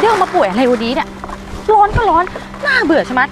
เดอร์มาป่วยอะไรวันนี้เนี่ย ร้อนก็ร้อน น่าเบื่อใช่ไหม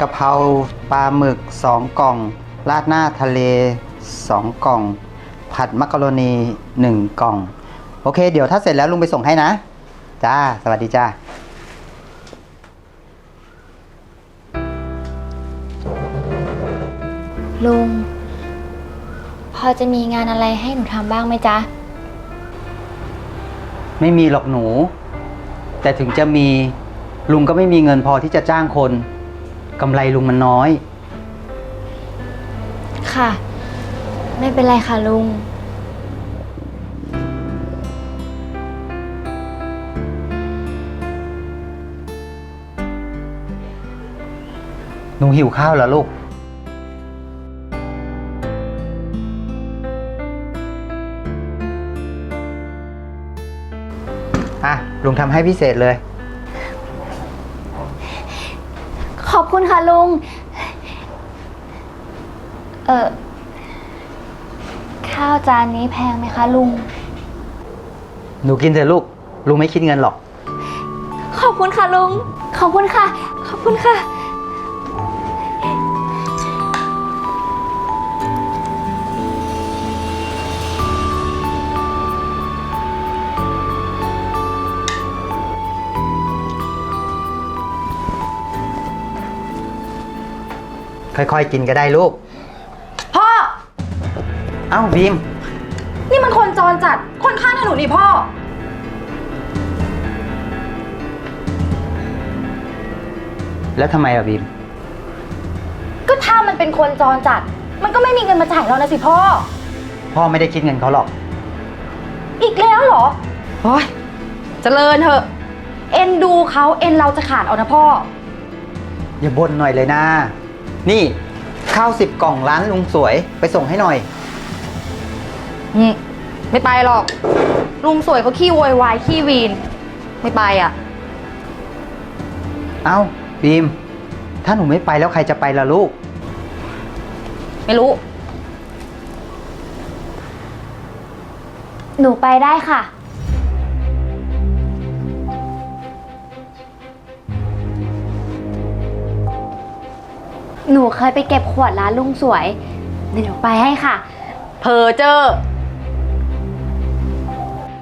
กะเพราปลาหมึกสองกล่อง ราดหน้าทะเลสองกล่อง ผัดมักกะโรนีหนึ่งกล่อง โอเค เดี๋ยวถ้าเสร็จแล้วลุงไปส่งให้นะ จ้า สวัสดีจ้า ลุง พอจะมีงานอะไรให้หนูทำบ้างไหมจ๊ะ ไม่มีหรอกหนู แต่ถึงจะมีลุงก็ไม่มีเงินพอที่จะจ้างคน กำไรลุงมันน้อย ค่ะ ไม่เป็นไรค่ะลุง หนูหิวข้าวเหรอลูก อะ ลุงทำให้พิเศษเลย ขอบ คุณค่ะลุง เออข้าวจานนี้แพงไหมคะลุง หนูกินเถอะลูก ลุงไม่คิดเงินหรอก ขอบคุณค่ะลุง ขอบคุณค่ะ ขอบคุณค่ะ ค่อยๆ กินก็ได้ลูก พ่อ เอ้าบีม นี่มันคนจรจัด คนข้างถนนนี่พ่อ แล้วทำไมอะบีม ก็ถ้ามันเป็นคนจรจัด มันก็ไม่มีเงินมาจ่ายเรานะสิพ่อ พ่อไม่ได้คิดเงินเขาหรอก อีกแล้วเหรอโอ้ยเจริญเถอะ เอ็นดูเขาเอ็นเราจะขาดเอานะพ่อ อย่าบ่นหน่อยเลยนะ นี่ข้าวสิบกล่องร้านลุงสวยไปส่งให้หน่อย อืมไม่ไปหรอก ลุงสวยเขาขี้โวยวายขี้วีน ไม่ไปอะ เอ้าบีม ถ้าหนูไม่ไปแล้วใครจะไปล่ะลูก ไม่รู้ หนูไปได้ค่ะ หนูเคยไปเก็บขวดร้านลุงสวยเดี๋ยวหนูไปให้ค่ะ เพอเจอ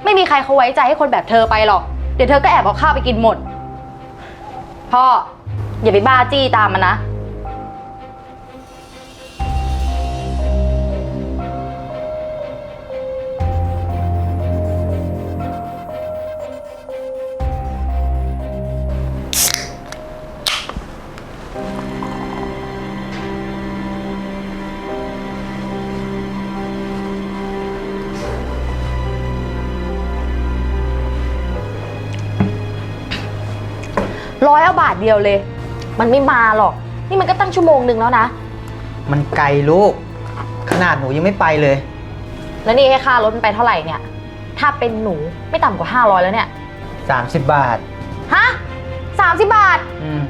ไม่มีใครเขาไว้ใจให้คนแบบเธอไปหรอก เดี๋ยวเธอก็แอบเอาข้าวไปกินหมด พ่อ อย่าไปบ้าจี้ตามมันนะ ร้อยเอาบาทเดียวเลย มันไม่มาหรอก นี่มันก็ตั้งชั่วโมงหนึ่งแล้วนะ มันไกลลูก ขนาดหนูยังไม่ไปเลย แล้วนี่ให้ค่ารถมันไปเท่าไหร่เนี่ย ถ้าเป็นหนูไม่ต่ำกว่า 500 แล้วเนี่ย 30 บาท ฮะสามสิบบาท อืม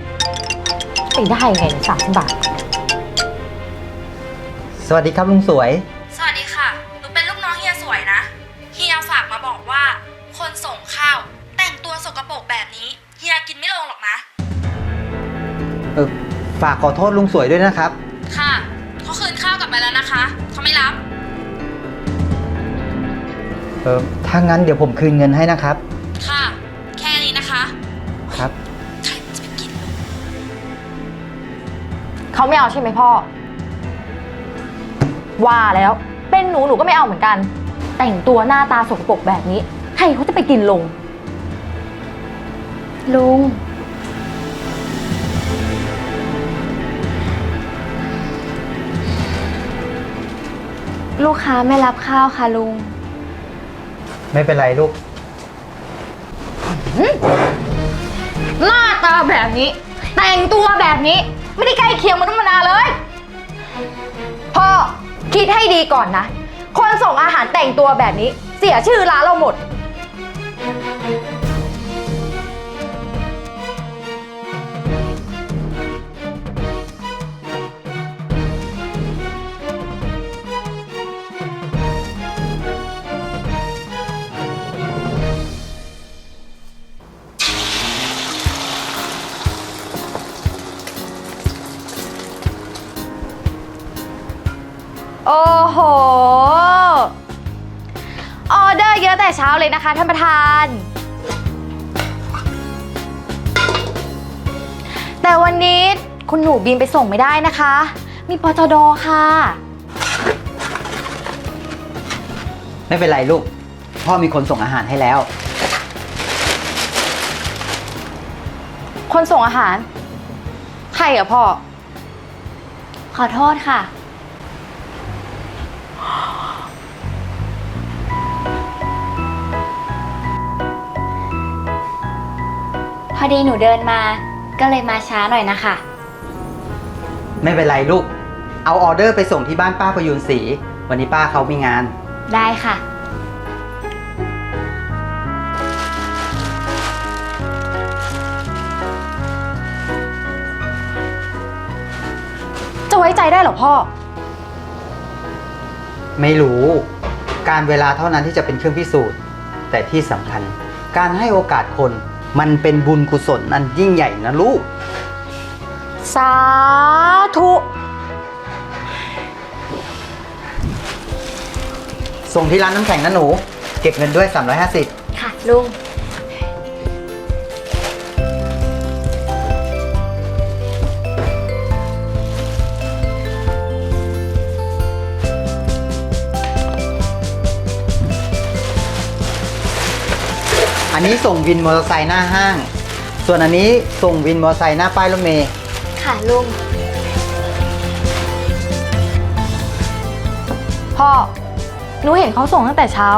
ไปได้ไงสามสิบบาท สวัสดีครับลุงสวย ฝากขอโทษลุงสวยด้วยนะครับ ค่ะเขาคืนข้าวกลับไปแล้วนะคะเขาไม่รับ เออถ้างั้นเดี๋ยวผมคืนเงินให้นะครับ ค่ะ แค่นี้นะคะครับ ใครมันจะไปกิน เขาไม่เอาใช่ไหมพ่อ ว่าแล้ว เป็นหนูหนูก็ไม่เอาเหมือนกัน แต่งตัวหน้าตาสกปรกแบบนี้ ใครเขาจะไปกินลง ลุง ลูกค้าไม่รับข้าวค่ะลุง ไม่เป็นไรลูก หน้าตาแบบนี้ แต่งตัวแบบนี้ ไม่ได้ใกล้เคียงมนุษย์มนาเลย พ่อ คิดให้ดีก่อนนะ คนส่งอาหารแต่งตัวแบบนี้ เสียชื่อร้านเราหมด เดอร์เยอะแต่เช้าเลยนะคะท่านประธาน แต่วันนี้คุณหนูบินไปส่งไม่ได้นะคะ มีปจดค่ะ ไม่เป็นไรลูก พ่อมีคนส่งอาหารให้แล้ว คนส่งอาหาร ใครอะพ่อ ขอโทษค่ะ พอดีหนูเดินมา ก็เลยมาช้าหน่อยนะคะ ไม่เป็นไรลูก เอาออเดอร์ไปส่งที่บ้านป้าประยูนศรีวันนี้ป้าเขามีงาน ได้ค่ะ จะไว้ใจได้เหรอพ่อ ไม่รู้ การเวลาเท่านั้นที่จะเป็นเครื่องพิสูจน์ แต่ที่สำคัญ การให้โอกาสคน มันเป็นบุญกุศลอันยิ่งใหญ่นะลูก สาธุ ส่งที่ร้านน้ำแข็งนะหนู เก็บเงินด้วย 350 ค่ะลุง อันนี้ส่งวินมอเตอร์ไซค์หน้าห้าง ส่วนอันนี้ส่งวินมอเตอร์ไซค์หน้าป้ายรถเมย์ค่ะลุง พ่อ หนูเห็นเขาส่งตั้งแต่เช้า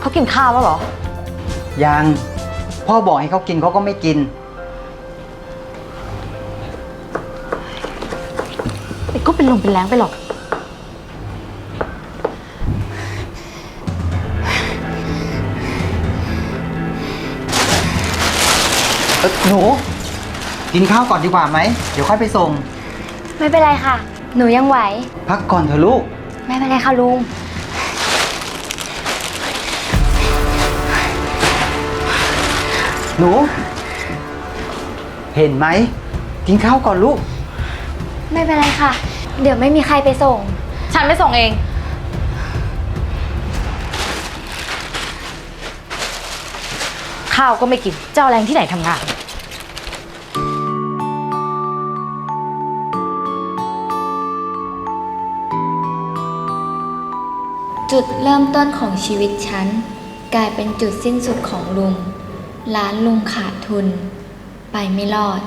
เขากินข้าวแล้วเหรอ ยังพ่อบอกให้เขากินเขาก็ไม่กินแต่ก็เป็นลมเป็นแรงไปหรอก อ้ยหนู กินข้าวก่อนดีกว่าไหม เดี๋ยวค่อยไปส่ง ไม่เป็นไรค่ะ หนูยังไหว พักก่อนเถอะลูก ไม่เป็นไรค่ะลุง หนู เห็นไหม กินข้าวก่อนลูก ไม่เป็นไรค่ะ เดี๋ยวไม่มีใครไปส่ง ฉันไปส่งเอง ข้าวก็ไม่กิน เจ้าแรงที่ไหนทำงาน จุดเริ่มต้นของชีวิตฉัน กลายเป็นจุดสิ้นสุดของลุง ร้านลุงขาดทุน ไปไม่รอด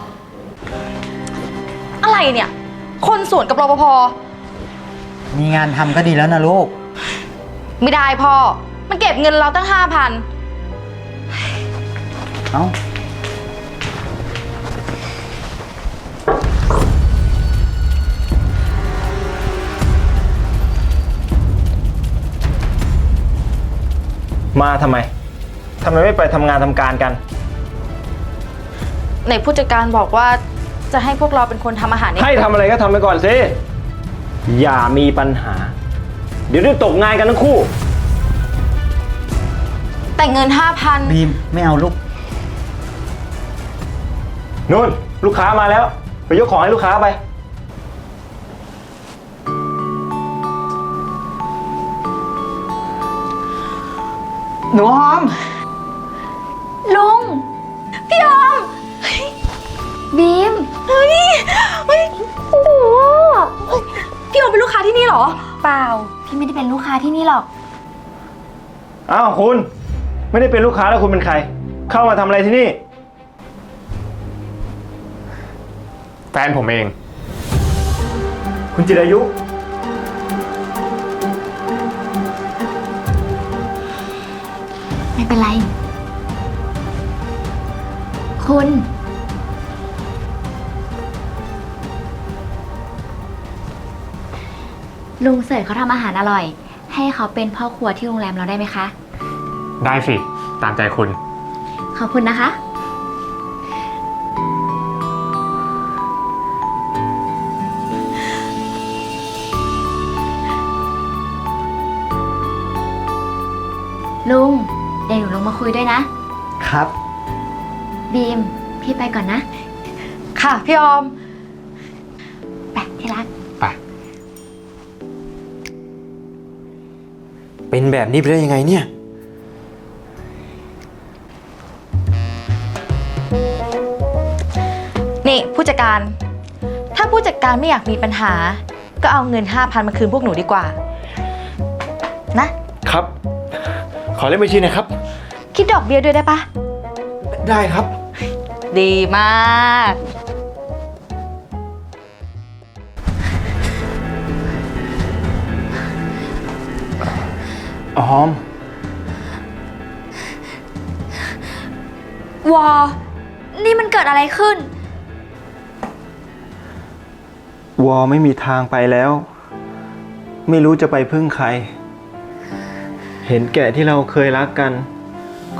อะไรเนี่ย คนสวนกับรปภ มีงานทำก็ดีแล้วนะลูก ไม่ได้พ่อ มันเก็บเงินเราตั้งห้าพัน เอ้า มาทำไมทำไมไม่ไปทำงานทำการกัน ในผู้จัดการบอกว่าจะให้พวกเราเป็นคนทำอาหารเองให้ทำอะไรก็ทำไปก่อนสิ อย่ามีปัญหา เดี๋ยวได้ตกงานกันทั้งคู่ แต่เงินห้าพันบีมไม่เอาลูกนู่น ลูกค้ามาแล้ว ไปยกของให้ลูกค้าไป หนูหอม ลุง พี่ออมบีมเฮ้ยเฮ้ยโอ้โหพี่ออมเป็นลูกค้าที่นี่เหรอ เปล่า พี่ไม่ได้เป็นลูกค้าที่นี่หรอก อ้าวคุณ ไม่ได้เป็นลูกค้าแล้วคุณเป็นใคร เข้ามาทำอะไรที่นี่ แฟนผมเอง คุณจิรายุ คุณ ลุงเสิร์ชเขาทำอาหารอร่อย ให้เขาเป็นพ่อครัวที่โรงแรมเราได้ไหมคะ ได้สิ ตามใจคุณ ขอบคุณนะคะ ลุง เดี๋ยวหนูลงมาคุยด้วยนะ ครับ บีม พี่ไปก่อนนะ ค่ะ พี่ออมไปที่รัก ไปเป็นแบบนี้ไปได้ยังไงเนี่ย นี่ผู้จัดการ ถ้าผู้จัดการไม่อยากมีปัญหา ก็เอาเงิน 5,000 มาคืนพวกหนูดีกว่า นะ ครับ ขอเลขบัญชีหนะครับ คิดดอกเบี้ยด้วยได้ปะ ได้ครับ ดีมาก ออม วอนี่มันเกิดอะไรขึ้น วอไม่มีทางไปแล้ว ไม่รู้จะไปพึ่งใคร เห็นแก่ที่เราเคยรักกัน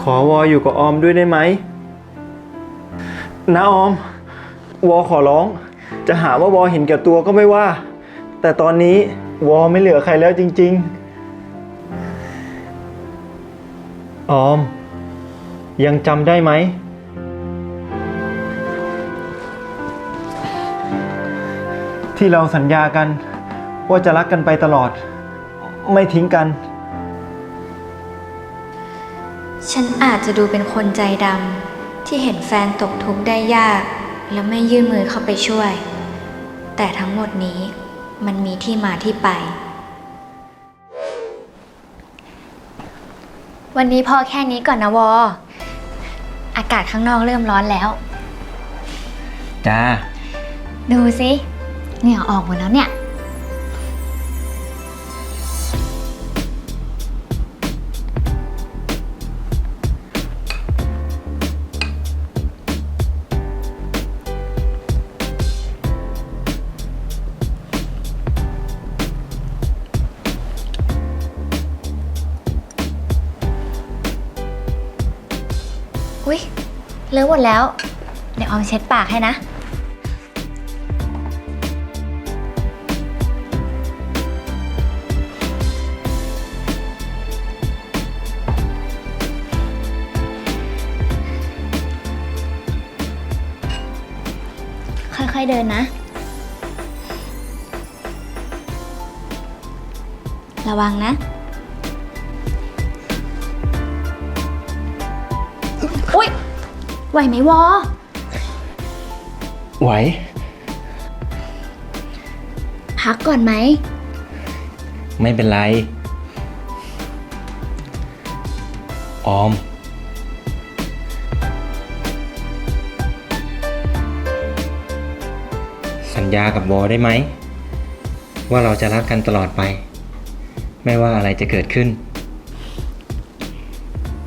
ขอวออยู่กับออมด้วยได้ไหม นะออม วอขอร้อง จะหาว่าวอเห็นแก่ตัวก็ไม่ว่า แต่ตอนนี้วอไม่เหลือใครแล้วจริง ๆ ออม ยังจำได้ไหม ที่เราสัญญากัน ว่าจะรักกันไปตลอด ไม่ทิ้งกัน ฉันอาจจะดูเป็นคนใจดำ ที่เห็นแฟนตกทุกข์ได้ยาก และไม่ยื่นมือเข้าไปช่วย แต่ทั้งหมดนี้มันมีที่มาที่ไป วันนี้พอแค่นี้ก่อนนะวอ อากาศข้างนอกเริ่มร้อนแล้ว จ้า ดูสิเหงื่อออกหมดแล้วเนี่ย อุ๊ยเลอะหมดแล้ว เดี๋ยวออมเช็ดปากให้นะ ค่อยๆเดินนะ ระวังนะ ไหวไหมวอ ไหว พักก่อนไหม ไม่เป็นไร ออม สัญญากับวอได้ไหม ว่าเราจะรักกันตลอดไป ไม่ว่าอะไรจะเกิดขึ้น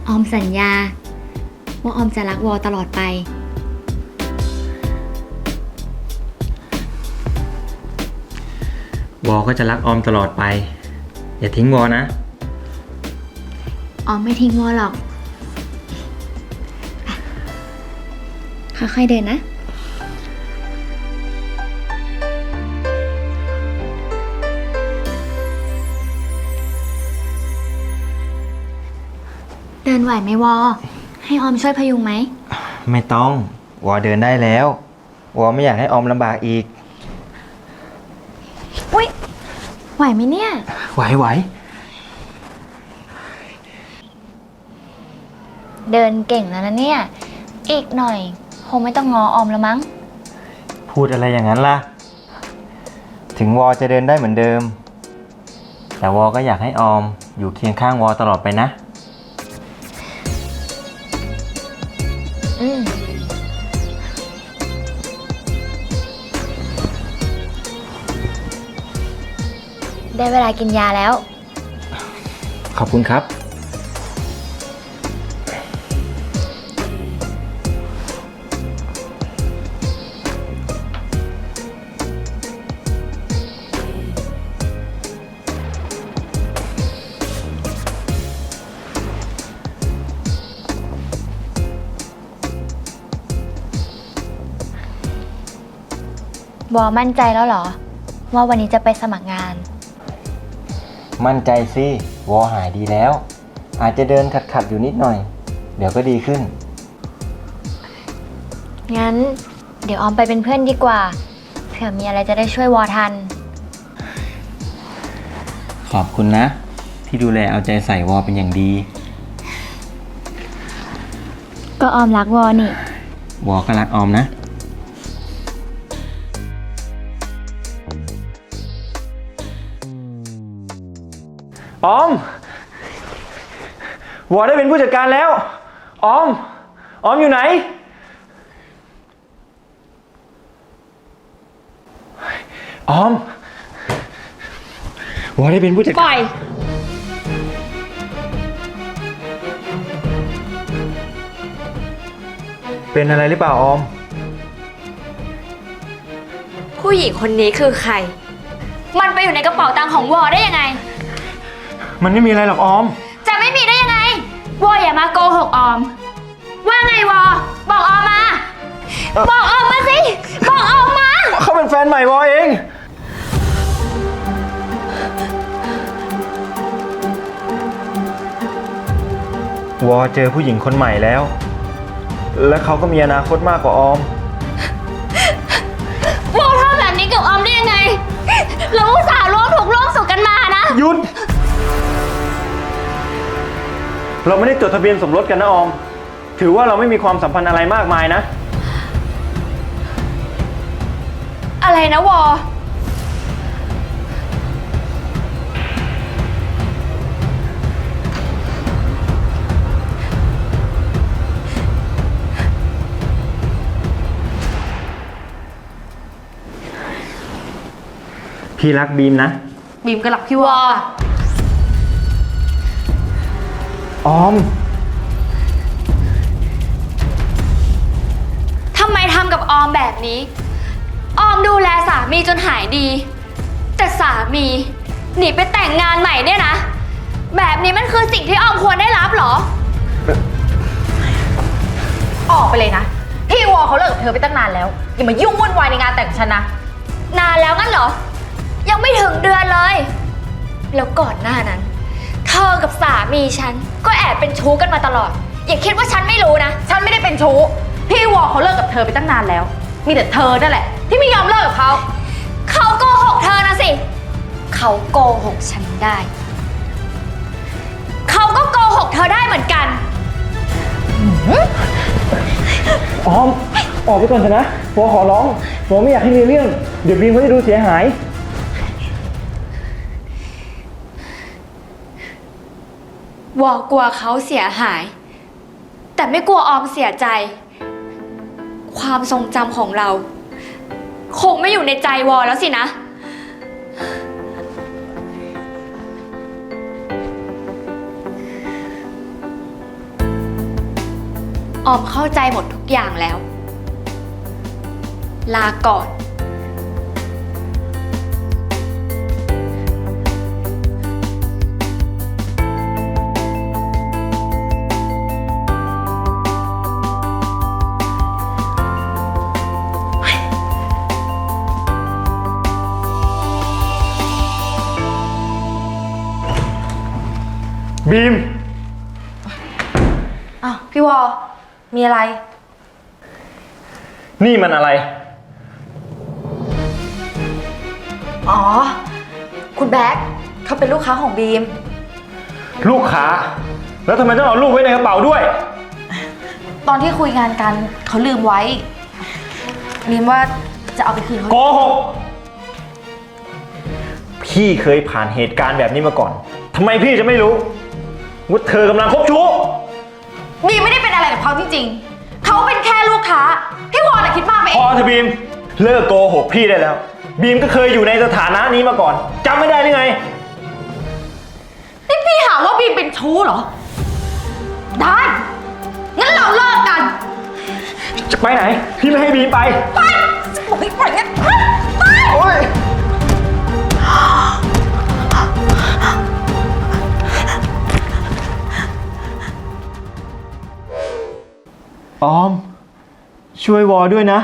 ออมสัญญา ว่าออมจะรักวอตลอดไป วอก็จะรักออมตลอดไป อย่าทิ้งวอนะ ออมไม่ทิ้งวอหรอกอะค่อยๆเดินนะเดินไหวไหมวอ ให้ออมช่วยพยุงไหม ไม่ต้อง วอเดินได้แล้ว วอไม่อยากให้ออมลำบากอีก อุ๊ยไหวไหมเนี่ย ไหวไหวเดินเก่งแล้วนะเนี่ย อีกหน่อย คงไม่ต้องงอออมแล้วมั้ง พูดอะไรอย่างนั้นล่ะ ถึงวอจะเดินได้เหมือนเดิม แต่วอก็อยากให้ออมอยู่เคียงข้างวอตลอดไปนะ อืมได้เวลากินยาแล้ว ขอบคุณครับ วอมั่นใจแล้วเหรอ ว่าวันนี้จะไปสมัครงาน มั่นใจสิวอหายดีแล้ว อาจจะเดินขัดขัดๆอยู่นิดหน่อย เดี๋ยวก็ดีขึ้น งั้น เดี๋ยวออมไปเป็นเพื่อนดีกว่า เผื่อมีอะไรจะได้ช่วยวอทัน ขอบคุณนะ ที่ดูแลเอาใจใส่วอเป็นอย่างดี ก็ออมรักวอนี่ วอก็รักออมนะ ออมวอได้เป็นผู้จัดการแล้ว ออม ออมอยู่ไหน ออมวอได้เป็นผู้จัดปการล่อย เป็นอะไรหรือเปล่าออม ผู้หญิงคนนี้คือใคร มันไปอยู่ในกระเป๋าตังค์ของวอได้ยังไง มันไม่มีอะไรหรอกออม จะไม่มีได้ยังไงวออย่ามาโกหกออม ว่าไงวอบอกออมมาเอ่อบอกออมมาสิบอกออมมา เขาเป็นแฟนใหม่วอเอง วอเจอผู้หญิงคนใหม่แล้ว และเขาก็มีอนาคตมากกว่าออม วอทำแบบนี้กับออมได้ยังไง เราอุตส่าห์ร่วมถูกข์ร่วมสุขกันมานะ หยุด เราไม่ได้จดทะเบียนสมรสกันนะออม ถือว่าเราไม่มีความสัมพันธ์อะไรมากมายนะ อะไรนะวอ พี่รักบีมนะ บีมก็รักพี่วอ ออม ทำไมทำกับออมแบบนี้ ออมดูแลสามีจนหายดี แต่สามีหนีไปแต่งงานใหม่เนี่ยนะ แบบนี้มันคือสิ่งที่ออมควรได้รับเหรอ ออกไปเลยนะ พี่วอเขาเลิกกับเธอไปตั้งนานแล้ว อย่ามายุ่งวุ่นวายในงานแต่งฉันนะ นานแล้วงั้นเหรอ ยังไม่ถึงเดือนเลย แล้วก่อนหน้านั้น เธอกับสามีฉัน ก็แอบเป็นชู้กันมาตลอด อย่าคิดว่าฉันไม่รู้นะ ฉันไม่ได้เป็นชู้ พี่วอเขาเลิกกับเธอไปตั้งนานแล้ว มีแต่เธอนั่นแหละ ที่ไม่ยอมเลิกกับเขา เขาโกหกเธอนะสิ เขาโกหกฉันได้ เขาก็โกหกเธอได้เหมือนกัน ออม ออกไปก่อนเถอะนะวอขอร้องวอไม่อยากให้มีเรื่อง เดี๋ยวบีมเขาจะดูเสียหาย วอกลัวเขาเสียหาย แต่ไม่กลัวออมเสียใจ ความทรงจำของเรา คงไม่อยู่ในใจวอแล้วสินะ ออมเข้าใจหมดทุกอย่างแล้ว ลาก่อน บีม อ้าวพี่วอมีอะไร นี่มันอะไร อ๋อ คุณแบ็คเขาเป็นลูกค้าของบีม ลูกค้า แล้วทำไมต้องเอาลูกไว้ในกระเป๋าด้วย ตอนที่คุยงานกันเขาลืมไว้บีมว่าจะเอาไปคืนเขาโกหก พี่เคยผ่านเหตุการณ์แบบนี้มาก่อน ทำไมพี่จะไม่รู้ ว่าเธอกำลังคบชู้ บีมไม่ได้เป็นอะไรกับเขาจริงๆ เขาเป็นแค่ลูกค้า พี่วอน่ะคิดมากไปพเออง เธอะบีม เลิกโกหกพี่ได้แล้ว บีมก็เคยอยู่ในสถานะนี้มาก่อนจำไม่ได้หรือไง นี่พี่หาว่าบีมเป็นชู้เหรอ ได้ งั้นเราเลิกกัน จะไปไหน พี่ไม่ให้บีมไป ไปบอกให้ปล่อยงั้นไปไป ออม ช่วยวอด้วยนะ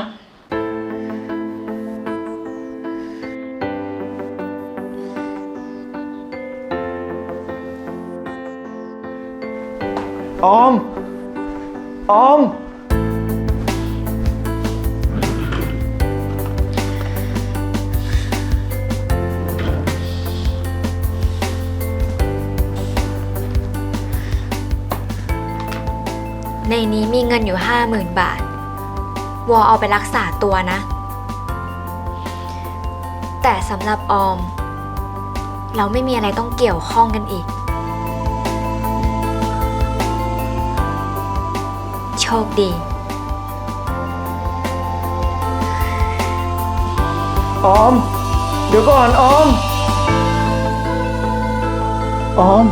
ออม มีเงินอยู่ห้าหมื่นบาท วอเอาไปรักษาตัวนะ แต่สำหรับออม เราไม่มีอะไรต้องเกี่ยวข้องกันอีก โชคดีออม เดี๋ยวก่อนออม ออม